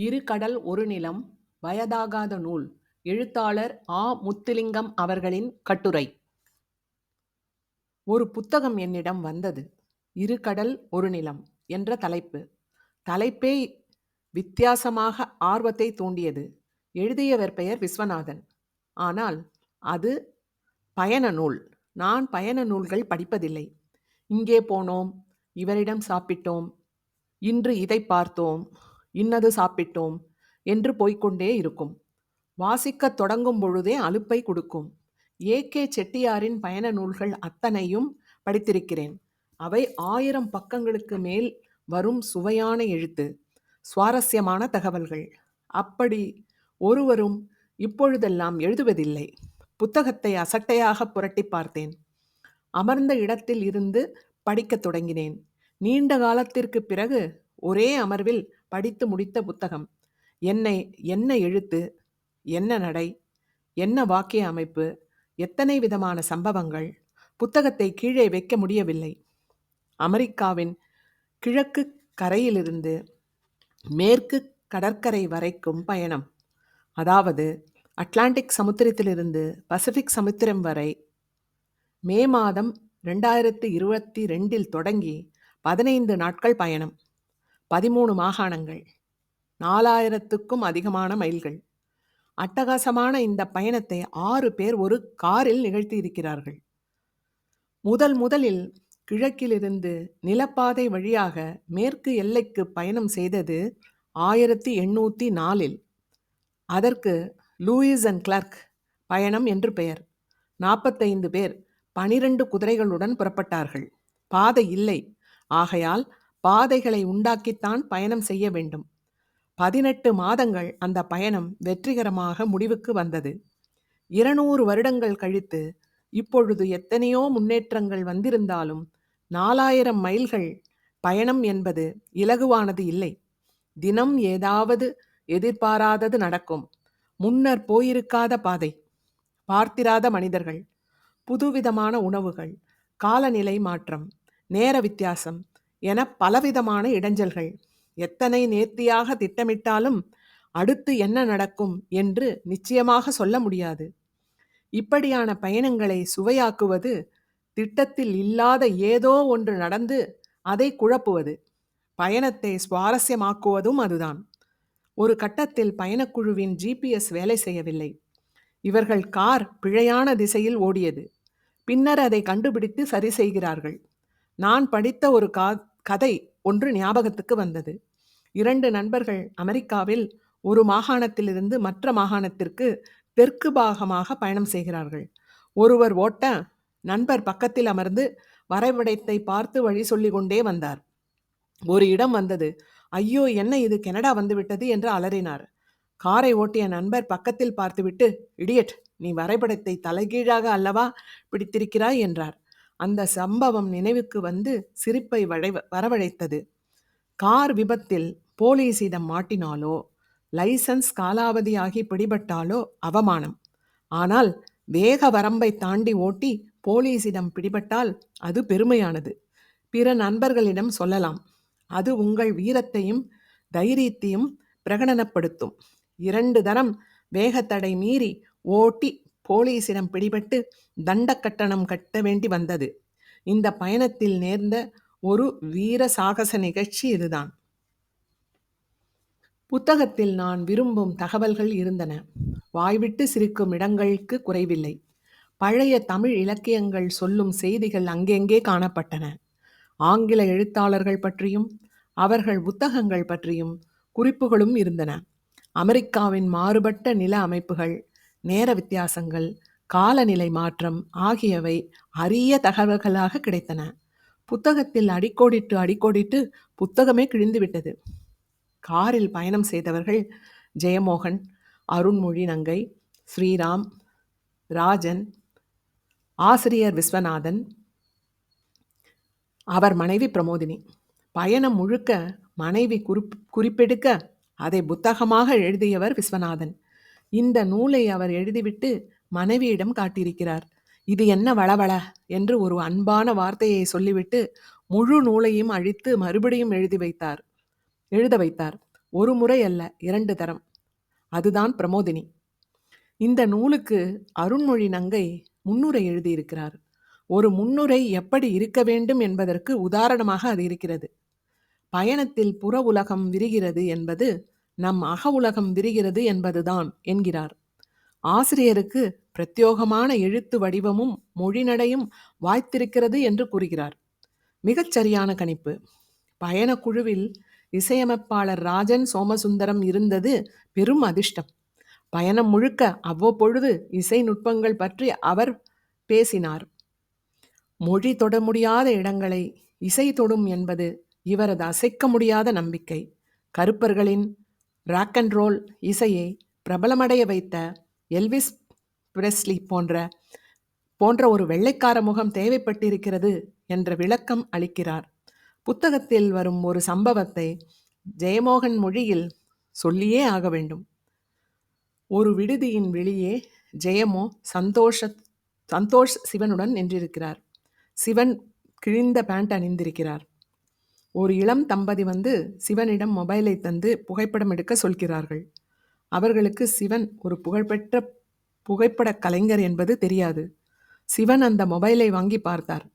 இரு கடல் ஒரு நிலம் வயதாகாத நூல் எழுத்தாளர் ஆ. முத்துலிங்கம் அவர்களின் கட்டுரை. ஒரு புத்தகம் என்னிடம் வந்தது. இரு கடல் ஒரு நிலம் என்ற தலைப்பு. தலைப்பே வித்தியாசமாக ஆர்வத்தை தூண்டியது. எழுதியவர் பெயர் விஸ்வநாதன். ஆனால் அது பயண நூல். நான் பயண நூல்கள் படிப்பதில்லை. இங்கே போனோம் இவரிடம் சாப்பிட்டோம் இன்று இதை பார்த்தோம் இன்னது சாப்பிட்டோம் என்று போய்க்கொண்டே இருக்கும். வாசிக்கத் தொடங்கும் பொழுதே அலுப்பை கொடுக்கும். ஏ. கே. செட்டியாரின் பயண நூல்கள் அத்தனையும் படித்திருக்கிறேன். அவை ஆயிரம் பக்கங்களுக்கு மேல் வரும் சுவையான எழுத்து. சுவாரஸ்யமான தகவல்கள். அப்படி ஒருவரும் இப்பொழுதெல்லாம் எழுதுவதில்லை. புத்தகத்தை அசட்டையாகப் புரட்டிப் பார்த்தேன். அமர்ந்த இடத்தில் இருந்து படிக்கத் தொடங்கினேன். நீண்ட காலத்திற்குப் பிறகு ஒரே அமர்வில் படித்து முடித்த புத்தகம். என்னை என்ன எழுத்து, என்ன நடை, என்ன வாக்கிய அமைப்பு, எத்தனை விதமான சம்பவங்கள். புத்தகத்தை கீழே வைக்க முடியவில்லை. அமெரிக்காவின் கிழக்கு கரையிலிருந்து மேற்கு கடற்கரை வரைக்கும் பயணம். அதாவது அட்லாண்டிக் சமுத்திரத்திலிருந்து பசிபிக் சமுத்திரம் வரை. மே மாதம் ரெண்டாயிரத்தி இருபத்தி ரெண்டில் தொடங்கி பதினைந்து நாட்கள் பயணம். பதிமூணு மாகாணங்கள். நாலாயிரத்துக்கும் அதிகமான மைல்கள். அட்டகாசமான இந்த பயணத்தை ஆறு பேர் ஒரு காரில் நிகழ்த்தியிருக்கிறார்கள். முதல் முதலில் கிழக்கிலிருந்து நிலப்பாதை வழியாக மேற்கு எல்லைக்கு பயணம் செய்தது ஆயிரத்தி எண்ணூற்றி நாலில். அதற்கு லூயிஸ் அண்ட் கிளர்க் பயணம் என்று பெயர். நாற்பத்தைந்து பேர் பனிரெண்டு குதிரைகளுடன் புறப்பட்டார்கள். பாதை இல்லை. ஆகையால் பாதைகளை உண்டாக்கித்தான் பயணம் செய்ய வேண்டும். பதினெட்டு மாதங்கள் அந்த பயணம் வெற்றிகரமாக முடிவுக்கு வந்தது. இருநூறு வருடங்கள் கழித்து இப்பொழுது எத்தனையோ முன்னேற்றங்கள் வந்திருந்தாலும் நாலாயிரம் மைல்கள் பயணம் என்பது இலகுவானது இல்லை. தினம் ஏதாவது எதிர்பாராதது நடக்கும். முன்னர் போயிருக்காத பாதை. பார்த்திராத மனிதர்கள். புதுவிதமான உணவுகள். காலநிலை மாற்றம். நேர வித்தியாசம் என பலவிதமான இடைஞ்சல்கள். எத்தனை நேர்த்தியாக திட்டமிட்டாலும் அடுத்து என்ன நடக்கும் என்று நிச்சயமாக சொல்ல முடியாது. இப்படியான பயணங்களை சுவையாக்குவது திட்டத்தில் இல்லாத ஏதோ ஒன்று நடந்து அதை குழப்புவது. பயணத்தை சுவாரஸ்யமாக்குவதும் அதுதான். ஒரு கட்டத்தில் பயணக்குழுவின் ஜிபிஎஸ் வேலை செய்யவில்லை. இவர்கள் கார் பிழையான திசையில் ஓடியது. பின்னர் அதை கண்டுபிடித்து சரி செய்கிறார்கள். நான் படித்த ஒரு கா கதை ஒன்று ஞாபகத்துக்கு வந்தது. இரண்டு நண்பர்கள் அமெரிக்காவில் ஒரு மாகாணத்திலிருந்து மற்ற மாகாணத்திற்கு தெற்கு பாகமாக பயணம் செய்கிறார்கள். ஒருவர் ஓட்ட, நண்பர் பக்கத்தில் அமர்ந்து வரைபடத்தை பார்த்து வழி சொல்லி கொண்டே வந்தார். ஒரு இடம் வந்தது. ஐயோ என்ன இது கனடா வந்துவிட்டது என்று அலறினார். காரை ஓட்டிய நண்பர் பக்கத்தில் பார்த்துவிட்டு இடியட் நீ வரைபடத்தை தலைகீழாக அல்லவா பிடித்திருக்கிறாய் என்றார். அந்த சம்பவம் நினைவுக்கு வந்து சிரிப்பை வரவழைத்தது. கார் விபத்தில் போலீசிடம் மாட்டினாலோ லைசன்ஸ் காலாவதியாகி பிடிபட்டாலோ அவமானம். ஆனால் வேக வரம்பை தாண்டி ஓட்டி போலீசிடம் பிடிபட்டால் அது பெருமையானது. பிற நண்பர்களிடம் சொல்லலாம். அது உங்கள் வீரத்தையும் தைரியத்தையும் பிரகடனப்படுத்தும். இரண்டு தரம் வேகத்தடை மீறி ஓட்டி போலீசிடம் பிடிபட்டு தண்ட கட்டணம் கட்ட வேண்டி வந்தது. இந்த பயணத்தில் நேர்ந்த ஒரு வீர சாகச நிகழ்ச்சி இதுதான். புத்தகத்தில் நான் விரும்பும் தகவல்கள் இருந்தன. வாய்விட்டு சிரிக்கும் இடங்களுக்கு குறைவில்லை. பழைய தமிழ் இலக்கியங்கள் சொல்லும் செய்திகள் அங்கெங்கே காணப்பட்டன. ஆங்கில எழுத்தாளர்கள் பற்றியும் அவர்கள் புத்தகங்கள் பற்றியும் குறிப்புகளும் இருந்தன. அமெரிக்காவின் மாறுபட்ட நில அமைப்புகள், நேர வித்தியாசங்கள், காலநிலை மாற்றம் ஆகியவை அரிய தகவல்களாக கிடைத்தன. புத்தகத்தில் அடிக்கோடிட்டு அடிக்கோடிட்டு புத்தகமே கிழிந்துவிட்டது. காரில் பயணம் செய்தவர்கள் ஜெயமோகன், அருண்மொழி நங்கை, ஸ்ரீராம், ராஜன், ஆசிரியர் விஸ்வநாதன், அவர் மனைவி பிரமோதினி. பயணம் முழுக்க மனைவி குறிப் குறிப்பெடுக்க அதை புத்தகமாக எழுதியவர் விஸ்வநாதன். இந்த நூலை அவர் எழுதிவிட்டு மனைவியிடம் காட்டியிருக்கிறார். இது என்ன வளவள? என்று ஒரு அன்பான வார்த்தையை சொல்லிவிட்டு முழு நூலையும் அழித்து மறுபடியும் எழுதி வைத்தார். எழுத வைத்தார். ஒரு முறை அல்ல இரண்டு தரம். அதுதான் பிரமோதினி. இந்த நூலுக்கு அருண்மொழி நங்கை முன்னுரை எழுதியிருக்கிறார். ஒரு முன்னுரை எப்படி இருக்க வேண்டும் என்பதற்கு உதாரணமாக அது இருக்கிறது. பயணத்தில் புற உலகம் விரிகிறது என்பது நம் அக உலகம் விரிகிறது என்பதுதான் என்கிறார். ஆசிரியருக்கு பிரத்யோகமான எழுத்து வடிவமும் மொழிநடையும் வாய்த்திருக்கிறது என்று கூறுகிறார். மிகச் சரியான கணிப்பு. பயணக்குழுவில் இசையமைப்பாளர் ராஜன் சோமசுந்தரம் இருந்தது பெரும் அதிர்ஷ்டம். பயணம் முழுக்க அவ்வப்பொழுது இசை நுட்பங்கள் பற்றி அவர் பேசினார். மொழி தொட முடியாத இடங்களை இசை தொடும் என்பது இவரது அசைக்க முடியாத நம்பிக்கை. கருப்பர்களின் ராக் அண்ட் ரோல் இசையை பிரபலமடைய வைத்த எல்விஸ் பிரெஸ்லி போன்ற போன்ற ஒரு வெள்ளைக்கார முகம் தேவைப்பட்டிருக்கிறது என்ற விளக்கம் அளிக்கிறார். புத்தகத்தில் வரும் ஒரு சம்பவத்தை ஜெயமோகன் மொழியில் சொல்லியே ஆக வேண்டும். ஒரு விடுதியின் வெளியே ஜெயமோ சந்தோஷ சந்தோஷ் சிவனுடன் நின்றிருக்கிறார். சிவன் கிழிந்த பேண்ட் அணிந்திருக்கிறார். ஒரு இளம் தம்பதி வந்து சிவனிடம் மொபைலை தந்து புகைப்படம் எடுக்க சொல்கிறார்கள். அவர்களுக்கு சிவன் ஒரு புகழ்பெற்ற புகைப்படக் கலைஞர் என்பது தெரியாது. சிவன் அந்த மொபைலை வாங்கி பார்த்தார்.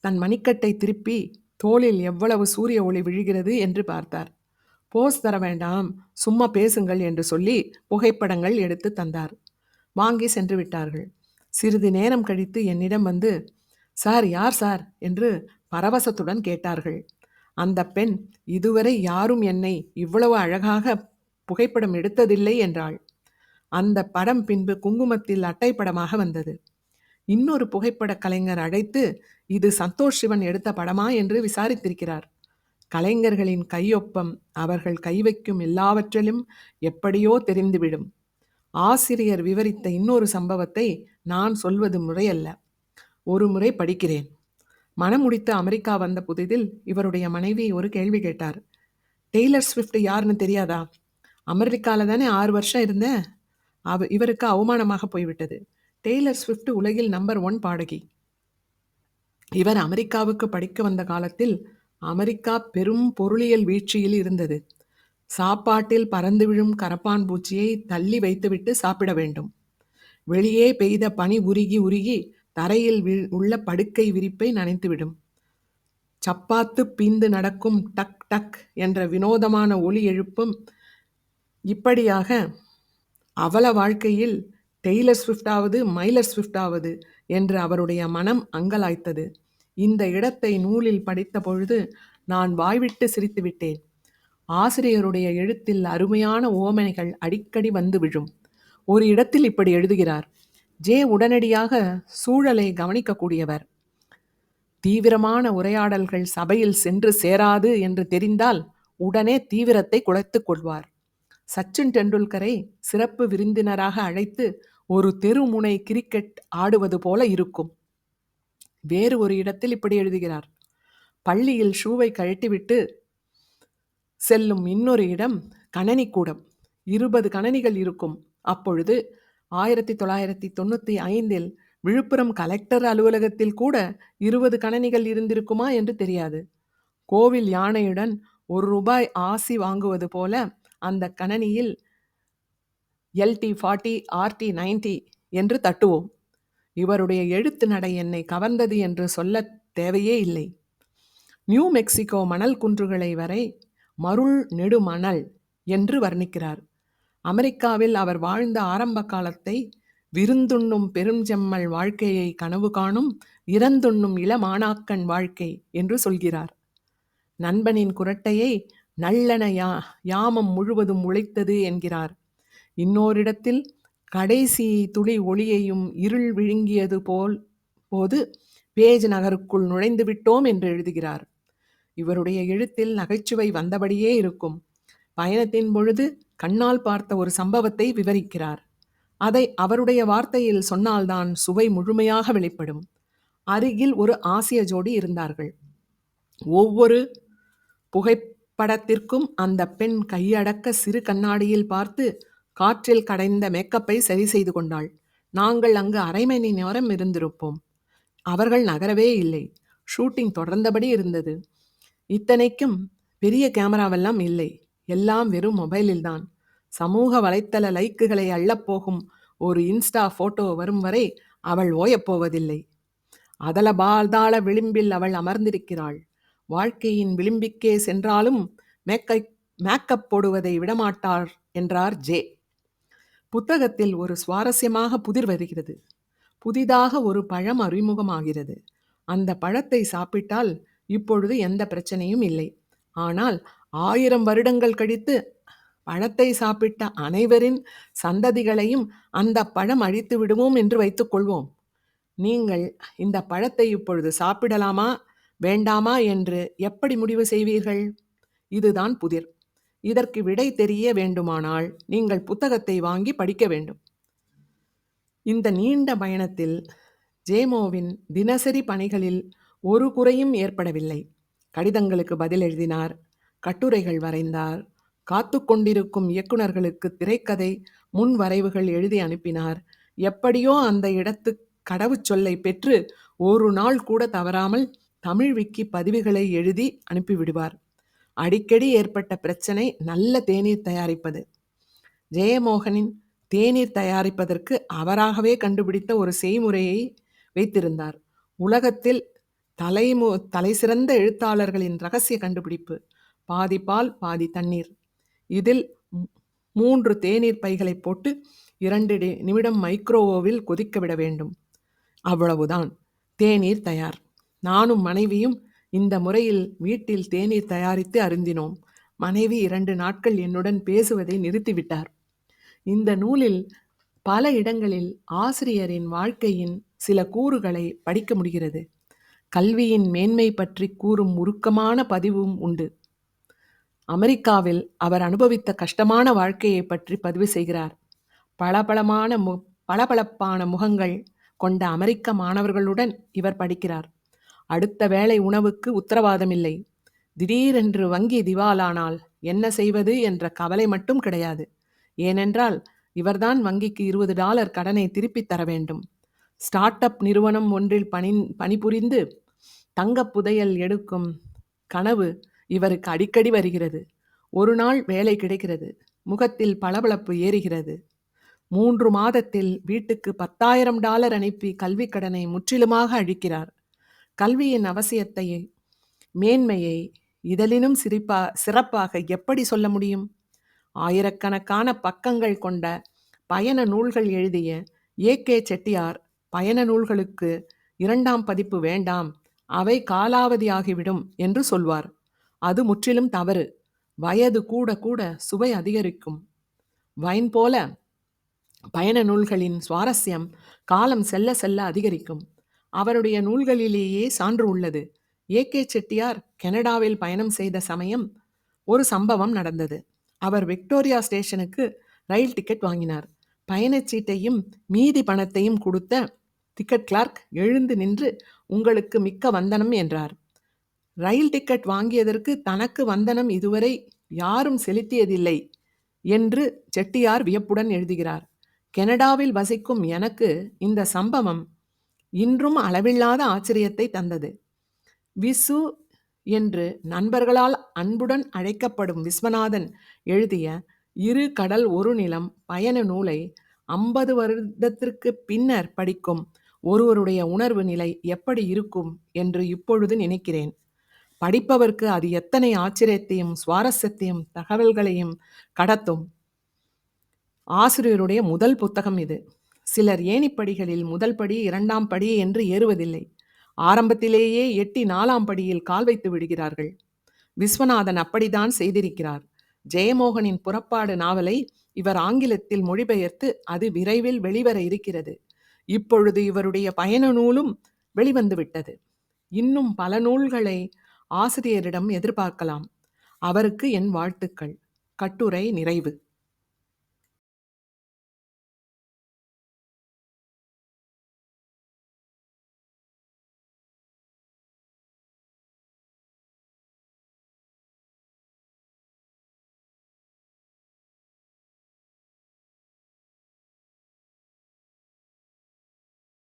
தன் மணிக்கட்டை திருப்பி தோளில் எவ்வளவு சூரிய ஒளி விழுகிறது என்று பார்த்தார். போஸ் தர வேண்டாம் சும்மா பேசுங்கள் என்று சொல்லி புகைப்படங்கள் எடுத்து தந்தார். வாங்கி சென்று விட்டார்கள். சிறிது நேரம் கழித்து என்னிடம் வந்து சார் யார் சார்? என்று பரவசத்துடன் கேட்டார்கள். அந்த பெண் இதுவரை யாரும் என்னை இவ்வளவு அழகாக புகைப்படம் எடுத்ததில்லை என்றாள். அந்த படம் பின்பு குங்குமத்தில் அட்டைப்படமாக வந்தது. இன்னொரு புகைப்பட கலைஞர் அழைத்து இது சந்தோஷ் சிவன் எடுத்த படமா? என்று விசாரித்திருக்கிறார். கலைஞர்களின் கையொப்பம் அவர்கள் கை வைக்கும் எல்லாவற்றிலும் எப்படியோ தெரிந்துவிடும். ஆசிரியர் விவரித்த இன்னொரு சம்பவத்தை நான் சொல்வது முறையல்ல. ஒரு முறை படிக்கிறேன். மனம் முடித்து அமெரிக்கா வந்த புதிதில் இவருடைய மனைவி ஒரு கேள்வி கேட்டார். டெய்லர் ஸ்விஃப்ட் யாருன்னு தெரியாதா? அமெரிக்காவில் தானே ஆறு வருஷம் இருந்தேன் அவ இவருக்கு அவமானமாக போய்விட்டது. டெய்லர் ஸ்விஃப்ட் உலகில் நம்பர் ஒன் பாடகி. இவர் அமெரிக்காவுக்கு படிக்க வந்த காலத்தில் அமெரிக்கா பெரும் பொருளியல் வீழ்ச்சியில் இருந்தது. சாப்பாட்டில் பறந்து விழும் கரப்பான் பூச்சியை தள்ளி வைத்துவிட்டு சாப்பிட வேண்டும். வெளியே பெய்த பனி உருகி உருகி தரையில் உள்ள படுக்கை விரிப்பை நனைத்துவிடும். சப்பாத்து பீந்து நடக்கும் டக் டக் என்ற வினோதமான ஒளி எழுப்பும். இப்படியாக அவல வாழ்க்கையில் டெய்லர் ஸ்விஃப்டாவது மைலர் ஸ்விஃப்டாவது என்று அவருடைய மனம் அங்கலாய்த்தது. இந்த இடத்தை நூலில் படித்த பொழுது நான் வாய்விட்டு சிரித்துவிட்டேன் ஆசிரியருடைய எழுத்தில் அருமையான ஓமனைகள் அடிக்கடி வந்து விழும். ஒரு இடத்தில் இப்படி எழுதுகிறார். ஜே உடனடியாக சூழலை கவனிக்கக்கூடியவர். தீவிரமான உரையாடல்கள் சபையில் சென்று சேராது என்று தெரிந்தால் உடனே தீவிரத்தை குலைத்துக் கொள்வார். சச்சின் டெண்டுல்கரை சிறப்பு விருந்தினராக அழைத்து ஒரு தெருமுனை கிரிக்கெட் ஆடுவது போல இருக்கும். வேறு ஒரு இடத்தில் இப்படி எழுதுகிறார். பள்ளியில் ஷூவை கழட்டிவிட்டு செல்லும் இன்னொரு இடம் கணனிக்கூடம். இருபது கணனிகள் இருக்கும். அப்பொழுது ஆயிரத்தி தொள்ளாயிரத்தி தொண்ணூற்றி ஐந்தில் விழுப்புரம் கலெக்டர் அலுவலகத்தில் கூட இருபது கணனிகள் இருந்திருக்குமா என்று தெரியாது. கோவில் யானையுடன் ஒரு ரூபாய் ஆசி வாங்குவது போல அந்த கணனியில் எல்டி ஃபார்ட்டி ஆர்டி நைன்டி என்று தட்டுவோம். இவருடைய எழுத்து நடை என்னை கவர்ந்தது என்று சொல்ல தேவையே இல்லை. நியூ மெக்சிகோ மணல் குன்றுகளை வரை மருள் நெடுமணல் என்று வர்ணிக்கிறார். அமெரிக்காவில் அவர் வாழ்ந்த ஆரம்ப காலத்தை விருந்துண்ணும் பெருஞ்செம்மல் வாழ்க்கையை கனவு காணும் இறந்துண்ணும் இளமானாக்கன் வாழ்க்கை என்று சொல்கிறார். நண்பனின் குரட்டையை நல்லன யா யாமம் முழுவதும் உழைத்தது என்கிறார். இன்னோரிடத்தில் கடைசி துளி ஒளியையும் இருள் விழுங்கியது போல் போது பேஜ் நகருக்குள் நுழைந்து விட்டோம் என்று எழுதுகிறார். இவருடைய எழுத்தில் நகைச்சுவை வந்தபடியே இருக்கும். பயணத்தின் பொழுது கண்ணால் பார்த்த ஒரு சம்பவத்தை விவரிக்கிறார். அதை அவருடைய வார்த்தையில் சொன்னால்தான் சுவை முழுமையாக வெளிப்படும். அருகில் ஒரு ஆசிய ஜோடி இருந்தார்கள். ஒவ்வொரு புகைப்படத்திற்கும் அந்த பெண் கையடக்க சிறு கண்ணாடியில் பார்த்து காற்றில் கடைந்த மேக்கப்பை சரி செய்து கொண்டாள். நாங்கள் அங்கு அரை மணி நேரம் இருந்திருப்போம். அவர்கள் நகரவே இல்லை. ஷூட்டிங் தொடர்ந்தபடி இருந்தது. இத்தனைக்கும் பெரிய கேமராவெல்லாம் இல்லை. எல்லாம் வெறும் மொபைலில்தான் சமூக வலைத்தள லைக்குகளை அள்ளப்போகும் ஒரு இன்ஸ்டா போட்டோ வரும் வரை அவள் ஓயப்போவதில்லை அதல பால்தாள விளிம்பில் அவள் அமர்ந்திருக்கிறாள். வாழ்க்கையின் விளிம்பிக்கே சென்றாலும் மேக்கை மேக்கப் போடுவதை விடமாட்டார் என்றார் ஜே. புத்தகத்தில் ஒரு சுவாரஸ்யமாக புதிர் வருகிறது. புதிதாக ஒரு பழம் அறிமுகமாகிறது. அந்த பழத்தை சாப்பிட்டால் இப்பொழுது எந்த பிரச்சனையும் இல்லை. ஆனால் ஆயிரம் வருடங்கள் கழித்து பழத்தை சாப்பிட்ட அனைவரின் சந்ததிகளையும் அந்த பழம் அழித்து விடுவோம் என்று வைத்துக்கொள்வோம் நீங்கள் இந்த பழத்தை இப்பொழுது சாப்பிடலாமா வேண்டாமா என்று எப்படி முடிவு செய்வீர்கள்? இதுதான் புதிர். இதற்கு விடை தெரிய வேண்டுமானால் நீங்கள் புத்தகத்தை வாங்கி படிக்க வேண்டும். இந்த நீண்ட பயணத்தில் ஜேமோவின் தினசரி பணிகளில் ஒரு குறையும் ஏற்படவில்லை. கடிதங்களுக்கு பதில் எழுதினார் கட்டுரைகள் வரைந்தார். காத்து கொண்டிருக்கும் இயக்குநர்களுக்கு திரைக்கதை முன் வரைவுகள் எழுதி அனுப்பினார். எப்படியோ அந்த இடத்து கடவுச்சொல்லை பெற்று ஒரு நாள் கூட தவறாமல் தமிழ் விக்கி பதிவுகளை எழுதி அனுப்பிவிடுவார். அடிக்கடி ஏற்பட்ட பிரச்சனை நல்ல தேநீர் தயாரிப்பது. ஜெயமோகனின் தேநீர் தயாரிப்பதற்கு அவராகவே கண்டுபிடித்த ஒரு செய்முறையை வைத்திருந்தார். உலகத்தில் தலைமு தலைசிறந்த எழுத்தாளர்களின் ரகசிய கண்டுபிடிப்பு. பாதி பால் பாதி தண்ணீர். இதில் மூன்று தேநீர் பைகளை போட்டு இரண்டு நிமிடம் மைக்ரோவோவில் கொதிக்க விட வேண்டும். அவ்வளவுதான். தேநீர் தயார். நானும் மனைவியும் இந்த முறையில் வீட்டில் தேநீர் தயாரித்து அருந்தினோம். மனைவி இரண்டு நாட்கள் என்னுடன் பேசுவதை நிறுத்திவிட்டார். இந்த நூலில் பல இடங்களில் ஆசிரியரின் வாழ்க்கையின் சில கூறுகளை படிக்க முடிகிறது. கல்வியின் மேன்மை பற்றி கூறும் உருக்கமான பதிவும் உண்டு. அமெரிக்காவில் அவர் அனுபவித்த கஷ்டமான வாழ்க்கையை பற்றி பதிவு செய்கிறார். பளபளமான மு பளபளப்பான முகங்கள் கொண்ட அமெரிக்க மாணவர்களுடன் இவர் படிக்கிறார். அடுத்த வேளை உணவுக்கு உத்தரவாதமில்லை. திடீரென்று வங்கி திவாலானால் என்ன செய்வது என்ற கவலை மட்டும் கிடையாது. ஏனென்றால் இவர்தான் வங்கிக்கு இருபது டாலர் கடனை திருப்பித் தர வேண்டும். ஸ்டார்ட் அப் நிறுவனம் ஒன்றில் பணி பணிபுரிந்து தங்க புதையல் எடுக்கும் கனவு இவருக்கு அடிக்கடி வருகிறது. ஒரு நாள் வேலை கிடைக்கிறது. முகத்தில் பளபளப்பு ஏறுகிறது. மூன்று மாதத்தில் வீட்டுக்கு பத்தாயிரம் டாலர் அனுப்பி கல்வி கடனை முற்றிலுமாக அழிக்கிறார். கல்வியின் அவசியத்தை மேன்மையை இதழினும் சிரிப்பா சிறப்பாக எப்படி சொல்ல முடியும்? ஆயிரக்கணக்கான பக்கங்கள் கொண்ட பயண நூல்கள் எழுதிய ஏ. கே. செட்டியார் பயண நூல்களுக்கு இரண்டாம் பதிப்பு வேண்டாம். அவை காலாவதியாகிவிடும் என்று சொல்வார். அது முற்றிலும் தவறு. வயது கூட கூட சுவை அதிகரிக்கும். வைன் போல பயண நூல்களின் சுவாரஸ்யம் காலம் செல்ல செல்ல அதிகரிக்கும். அவருடைய நூல்களிலேயே சான்று உள்ளது. ஏ. கே. செட்டியார் கனடாவில் பயணம் செய்த சமயம் ஒரு சம்பவம் நடந்தது. அவர் விக்டோரியா ஸ்டேஷனுக்கு ரயில் டிக்கெட் வாங்கினார். பயணச்சீட்டையும் மீதி பணத்தையும் கொடுத்த டிக்கெட் கிளார்க் எழுந்து நின்று உங்களுக்கு மிக்க வந்தனம் என்றார். ரயில் டிக்கெட் வாங்கியதற்கு தனக்கு வந்தனம் இதுவரை யாரும் செலுத்தியதில்லை என்று செட்டியார் வியப்புடன் எழுதுகிறார். கனடாவில் வசிக்கும் எனக்கு இந்த சம்பவம் இன்றும் அளவில்லாத ஆச்சரியத்தை தந்தது. விசு என்று நண்பர்களால் அன்புடன் அழைக்கப்படும் விஸ்வநாதன் எழுதிய இரு கடல் ஒரு நிலம் பயண நூலை ஐம்பது வருடத்திற்கு பின்னர் படிக்கும் ஒருவருடைய உணர்வு நிலை எப்படி இருக்கும் என்று இப்பொழுது நினைக்கிறேன். படிப்பவர்க்கு அது எத்தனை ஆச்சரியத்தையும் சுவாரஸ்யத்தையும் தகவல்களையும் கடத்தும். ஆசிரியருடைய முதல் புத்தகம் இது. சிலர் ஏணிப்படிகளில் முதல் படி இரண்டாம் படி என்று ஏறுவதில்லை? ஆரம்பத்திலேயே எட்டி நாலாம் படியில் கால் வைத்து விடுகிறார்கள். விஸ்வநாதன் அப்படித்தான் செய்திருக்கிறார். ஜெயமோகனின் புறப்பாடு நாவலை இவர் ஆங்கிலத்தில் மொழிபெயர்த்து அது விரைவில் வெளிவர இருக்கிறது. இப்பொழுது இவருடைய பயண நூலும் வெளிவந்துவிட்டது இன்னும் பல நூல்களை ஆசிரியரிடம் எதிர்பார்க்கலாம். அவருக்கு என் வாழ்த்துக்கள். கட்டுரை நிறைவு.